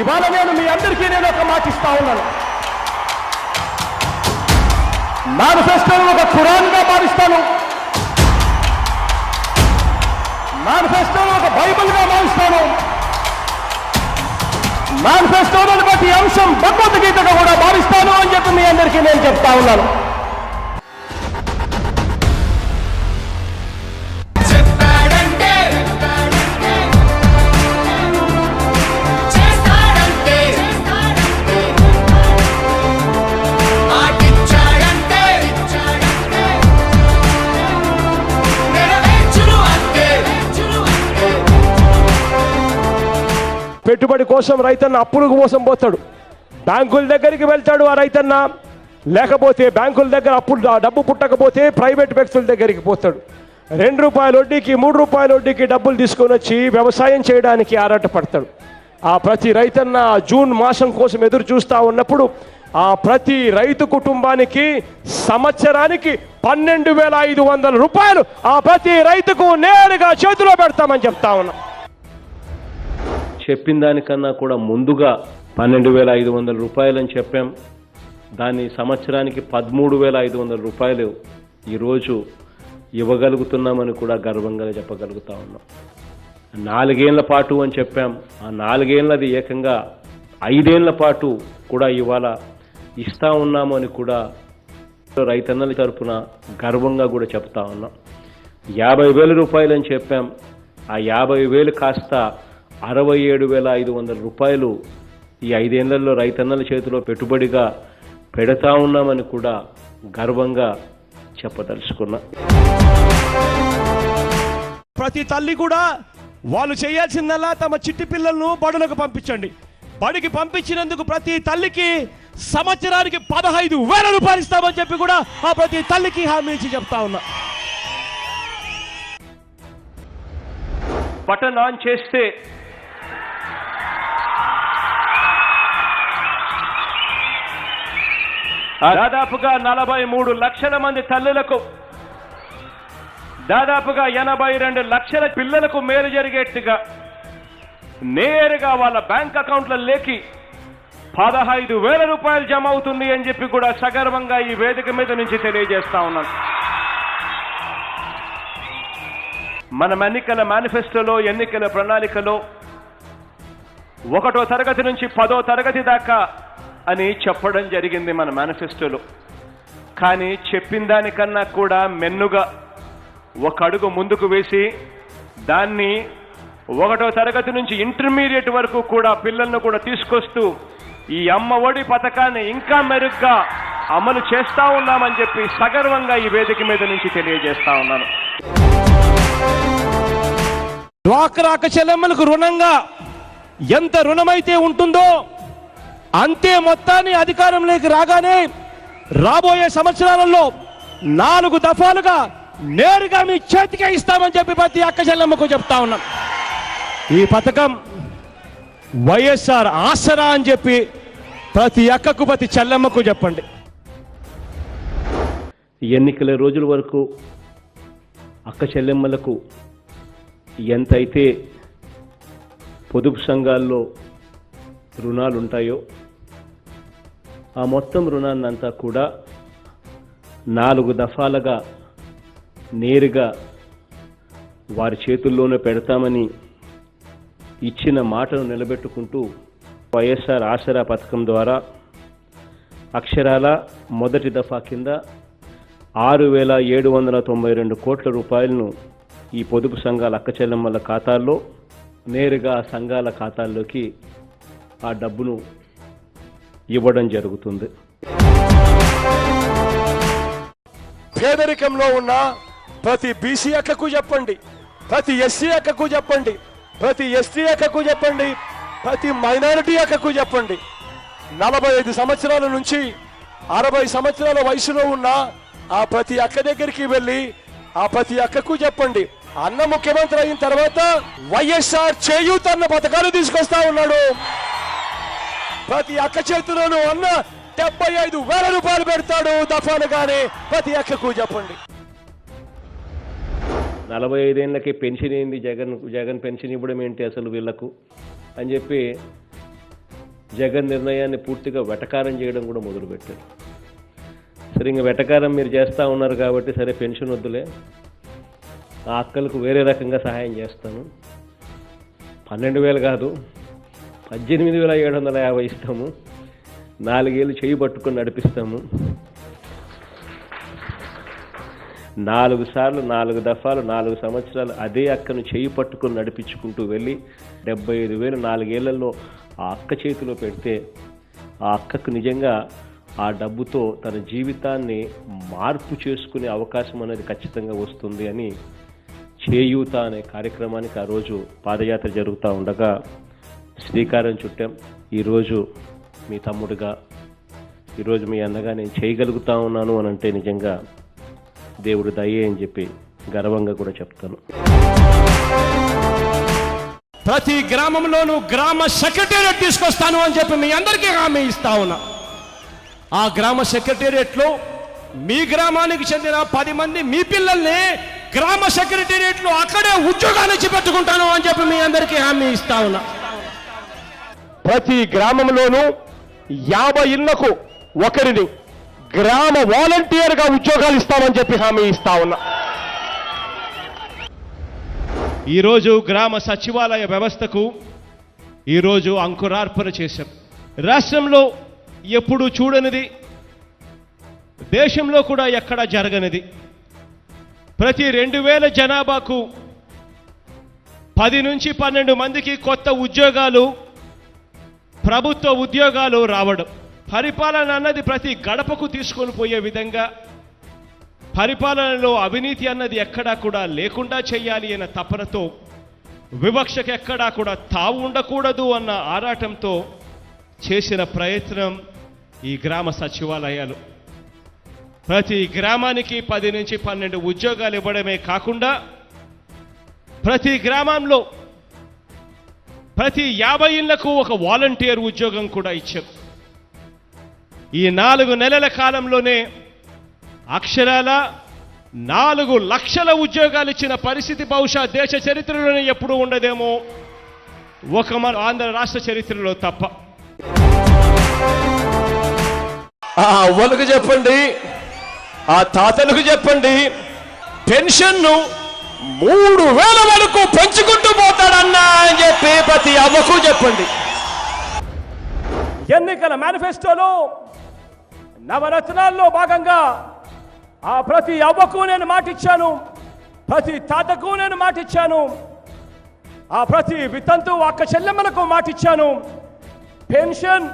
ఇవాళ నేను మీ అందరికీ నేను ఒక మాట ఇస్తా ఉన్నాను. మేనిఫెస్టోను ఒక ఖురాన్గా మారుస్తాను. మేనిఫెస్టోను ఒక బైబిల్గా మారుస్తాను. మేనిఫెస్టోను ప్రతి అంశం భగవద్గీతగా కూడా మారుస్తాను అని చెప్పి మీ అందరికీ నేను చెప్తా ఉన్నాను. పెట్టుబడి కోసం రైతన్న అప్పుల కోసం పోతాడు. బ్యాంకుల దగ్గరికి వెళ్తాడు ఆ రైతన్న. లేకపోతే బ్యాంకుల దగ్గర అప్పులు ఆ డబ్బు పుట్టకపోతే ప్రైవేట్ వ్యక్తుల దగ్గరికి పోతాడు. రెండు రూపాయల వడ్డీకి మూడు రూపాయల వడ్డీకి డబ్బులు తీసుకొని వచ్చి వ్యవసాయం చేయడానికి ఆరాటపడతాడు. ఆ ప్రతి రైతన్న జూన్ మాసం కోసం ఎదురు చూస్తూ ఉన్నప్పుడు ఆ ప్రతి రైతు కుటుంబానికి సంవత్సరానికి పన్నెండు వేల ఐదు వందల రూపాయలు ఆ ప్రతి రైతుకు నేరుగా చేతిలో పెడతామని చెప్తా ఉన్నాం. చెప్పిన దానికన్నా కూడా ముందుగా పన్నెండు వేల ఐదు వందల రూపాయలని చెప్పాం. దాన్ని సంవత్సరానికి పదమూడు వేల ఐదు వందల రూపాయలు ఈరోజు ఇవ్వగలుగుతున్నామని కూడా గర్వంగా చెప్పగలుగుతా ఉన్నాం. నాలుగేళ్ళ పాటు అని చెప్పాం. ఆ నాలుగేళ్ళది ఏకంగా ఐదేళ్ళ పాటు కూడా ఇవాళ ఇస్తా ఉన్నాము అని కూడా రైతన్నల తరపున గర్వంగా కూడా చెప్తా ఉన్నాం. యాభై వేల రూపాయలు అని చెప్పాం. ఆ యాభై వేలు కాస్త అరవై ఏడు వేల ఐదు వందల రూపాయలు ఈ ఐదేళ్ళలో రైతన్నల చేతిలో పెట్టుబడిగా పెడతా ఉన్నామని కూడా గర్వంగా చెప్పదలుచుకున్నా. ప్రతి తల్లి కూడా వాళ్ళు చేయాల్సిందల్లా తమ చిట్టి పిల్లలను బడులకు పంపించండి. బడికి పంపించినందుకు ప్రతి తల్లికి సంవత్సరానికి పదహైదు వేల రూపాయలు ఇస్తామని చెప్పి కూడా ఆ ప్రతి తల్లికి హామీ ఇచ్చి చెప్తా ఉన్నా. బటన్ ఆన్ చేస్తే దాదాపుగా నలభై మూడు లక్షల మంది తల్లులకు దాదాపుగా ఎనభై రెండు లక్షల పిల్లలకు మేలు జరిగేట్టుగా నేరుగా వాళ్ళ బ్యాంక్ అకౌంట్లలోకి పదహైదు వేల రూపాయలు జమ అవుతుంది అని చెప్పి కూడా సగర్వంగా ఈ వేదిక మీద నుంచి తెలియజేస్తా ఉన్నాను మనం ఎన్నికల మేనిఫెస్టోలో ఎన్నికల ప్రణాళికలో ఒకటో తరగతి నుంచి పదో తరగతి దాకా అని చెప్పడం జరిగింది మన మేనిఫెస్టోలో. కానీ చెప్పిన దానికన్నా కూడా మెన్నుగా ఒక అడుగు ముందుకు వేసి దాన్ని ఒకటో తరగతి నుంచి ఇంటర్మీడియట్ వరకు కూడా పిల్లలను కూడా తీసుకొస్తూ ఈ అమ్మ ఒడి పథకాన్ని ఇంకా మెరుగ్గా అమలు చేస్తా ఉన్నామని చెప్పి సగర్వంగా ఈ వేదిక మీద నుంచి తెలియజేస్తా ఉన్నాను. డ్వాక్రాక చెల్లెమ్మలకు రుణంగా ఎంత రుణమైతే ఉంటుందో అంతే మొత్తాన్ని అధికారంలోకి రాగానే రాబోయే సంవత్సరాలలో నాలుగు దఫాలుగా నేరుగా మీ చేతికే ఇస్తామని చెప్పి ప్రతి అక్క చెల్లెమ్మకు చెప్తా ఉన్నాం. ఈ పథకం వైఎస్ఆర్ ఆసరా అని చెప్పి ప్రతి అక్కకు ప్రతి చెల్లెమ్మకు చెప్పండి. ఎన్నికల రోజుల వరకు అక్క చెల్లెమ్మలకు ఎంతైతే పొదుపు సంఘాల్లో రుణాలుంటాయో ఆ మొత్తం రుణాన్నంతా కూడా నాలుగు దఫాలుగా నేరుగా వారి చేతుల్లోనే పెడతామని ఇచ్చిన మాటను నిలబెట్టుకుంటూ వైఎస్ఆర్ ఆసరా పథకం ద్వారా అక్షరాల మొదటి దఫా కింద ఆరు వేల ఏడు వందల తొంభై రెండు కోట్ల రూపాయలను ఈ పొదుపు సంఘాల అక్కచెల్లెమ్మల ఖాతాల్లో నేరుగా సంఘాల ఖాతాల్లోకి ఆ డబ్బును ఇవ్వడం జరుగుతుంది. పేదరికంలో ఉన్న ప్రతి బీసీ అక్కకు చెప్పండి ప్రతి ఎస్సీ అక్కకు చెప్పండి ప్రతి ఎస్టీ అక్కకు చెప్పండి ప్రతి మైనారిటీ అక్కకు చెప్పండి. నలభై ఐదు సంవత్సరాల నుంచి అరవై సంవత్సరాల వయసులో ఉన్న ఆ ప్రతి అక్క దగ్గరికి వెళ్ళి ఆ ప్రతి అక్కకు చెప్పండి. అన్న ముఖ్యమంత్రి అయిన తర్వాత వైఎస్ఆర్ చేయూత్ అన్న పథకాలు తీసుకొస్తా ఉన్నాడు. ప్రతి అక్క చేతిలోనూ అన్న డెబ్బై ఐదు వేల రూపాయలు పెడతాడు దఫానుగానే ప్రతి అక్కకు చెప్పండి. నలభై ఐదేళ్ళకి పెన్షన్ ఏంది? జగన్ జగన్ పెన్షన్ ఇవ్వడం ఏంటి అసలు వీళ్ళకు? అని చెప్పి జగన్ నిర్ణయాన్ని పూర్తిగా వెటకారం చేయడం కూడా మొదలుపెట్టారు. సరే ఇంక వెటకారం మీరు చేస్తూ ఉన్నారు కాబట్టి సరే పెన్షన్ వద్దులే. ఆ అక్కలకు వేరే రకంగా సహాయం చేస్తాను. పన్నెండు వేలు కాదు పద్దెనిమిది వేల ఏడు వందల యాభై ఇస్తాము. నాలుగేళ్ళు చేయి పట్టుకొని నడిపిస్తాము. నాలుగు సార్లు నాలుగు దఫాలు నాలుగు సంవత్సరాలు అదే అక్కను చేయి పట్టుకొని నడిపించుకుంటూ వెళ్ళి డెబ్బై ఐదు వేలు నాలుగేళ్ళలో ఆ అక్క చేతిలో పెడితే ఆ అక్కకు నిజంగా ఆ డబ్బుతో తన జీవితాన్ని మార్పు చేసుకునే అవకాశం అనేది ఖచ్చితంగా వస్తుంది అని చేయూత అనే కార్యక్రమానికి ఆ రోజు పాదయాత్ర జరుగుతూ ఉండగా శ్రీకారం చుట్టాం. ఈరోజు మీ తమ్ముడుగా ఈరోజు మీ అన్నగా నేను చేయగలుగుతా ఉన్నాను అని అంటే నిజంగా దేవుడు దయ్యే అని చెప్పి గర్వంగా కూడా చెప్తాను. ప్రతి గ్రామంలోనూ గ్రామ సెక్రటేరియట్ తీసుకొస్తాను అని చెప్పి మీ అందరికీ హామీ ఇస్తా ఉన్నా. ఆ గ్రామ సెక్రటేరియట్లో మీ గ్రామానికి చెందిన పది మంది మీ పిల్లల్ని గ్రామ సెక్రటేరియట్లో అక్కడే ఉద్యోగాన్ని పెట్టుకుంటాను అని చెప్పి మీ అందరికీ హామీ ఇస్తా ఉన్నా. ప్రతి గ్రామంలోనూ యాభై ఇళ్ళకు ఒకరిని గ్రామ వాలంటీర్గా ఉద్యోగాలు ఇస్తామని చెప్పి హామీ ఇస్తా ఉన్నా. ఈరోజు గ్రామ సచివాలయ వ్యవస్థకు ఈరోజు అంకురార్పణ చేశాం. రాష్ట్రంలో ఎప్పుడు చూడనిది దేశంలో కూడా ఎక్కడ జరగనిది. ప్రతి రెండు వేల జనాభాకు పది నుంచి పన్నెండు మందికి కొత్త ఉద్యోగాలు ప్రభుత్వ ఉద్యోగాలు రావడం. పరిపాలన అన్నది ప్రతి గడపకు తీసుకొని పోయే విధంగా పరిపాలనలో అవినీతి అన్నది ఎక్కడా కూడా లేకుండా చేయాలి అన్న తపనతో వివక్షకు ఎక్కడా కూడా తావు ఉండకూడదు అన్న ఆరాటంతో చేసిన ప్రయత్నం ఈ గ్రామ సచివాలయాలు. ప్రతి గ్రామానికి పది నుంచి పన్నెండు ఉద్యోగాలు ఇవ్వడమే కాకుండా ప్రతి గ్రామంలో ప్రతి యాభై ఇళ్ళకు ఒక వాలంటీర్ ఉద్యోగం కూడా ఇచ్చాం. ఈ నాలుగు నెలల కాలంలోనే అక్షరాల నాలుగు లక్షల ఉద్యోగాలు ఇచ్చిన పరిస్థితి బహుశా దేశ చరిత్రలోనే ఎప్పుడూ ఉండదేమో. ఒక మన ఆంధ్ర రాష్ట్ర చరిత్రలో తప్ప. ఆ అవ్వలకు చెప్పండి ఆ తాతలకు చెప్పండి పెన్షన్ను మూడు వేల వరకు పెంచుకుంటూ పోతాడన్నా అని చెప్పి ప్రతి అవ్వకు చెప్పండి. ఎన్నికల మేనిఫెస్టోలో నవరత్నాల్లో భాగంగా ఆ ప్రతి అవ్వకు నేను మాటిచ్చాను ప్రతి తాతకు నేను మాటిచ్చాను ఆ ప్రతి వితంతు అక్క చెల్లెమ్మలకు మాటిచ్చాను. పెన్షన్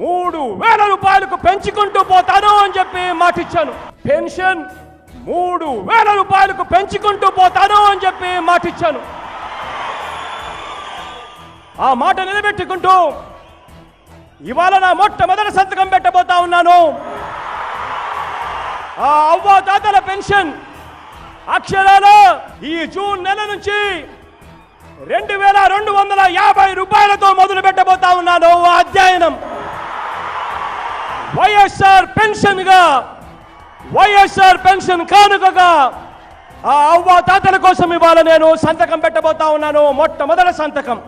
మూడు వేల రూపాయలకు పెంచుకుంటూ పోతాను అని చెప్పి మాటిచ్చాను. పెన్షన్ మూడు వేల రూపాయలకు పెంచుకుంటూ పోతాను అని చెప్పి మాటిచ్చాను. ఆ మాట నిలబెట్టుకుంటూ ఇవాళ నా మొట్టమొదటి సంతకం పెట్టబోతా ఉన్నాను. ఆ అవ్వ తాతల పెన్షన్ అక్షరాల ఈ జూన్ నెల నుంచి రెండు వేల రెండు వందల యాభై రూపాయలతో మొదలు పెట్టబోతా ఉన్నాను. ఆ అధ్యయనం. వైఎస్ఆర్ పెన్షన్గా వైఎస్ఆర్ పెన్షన్ కానుకగా ఆ అవ్వ తాతల కోసం ఇవాళ నేను సంతకం పెట్టబోతా ఉన్నాను. మొట్టమొదటి సంతకం.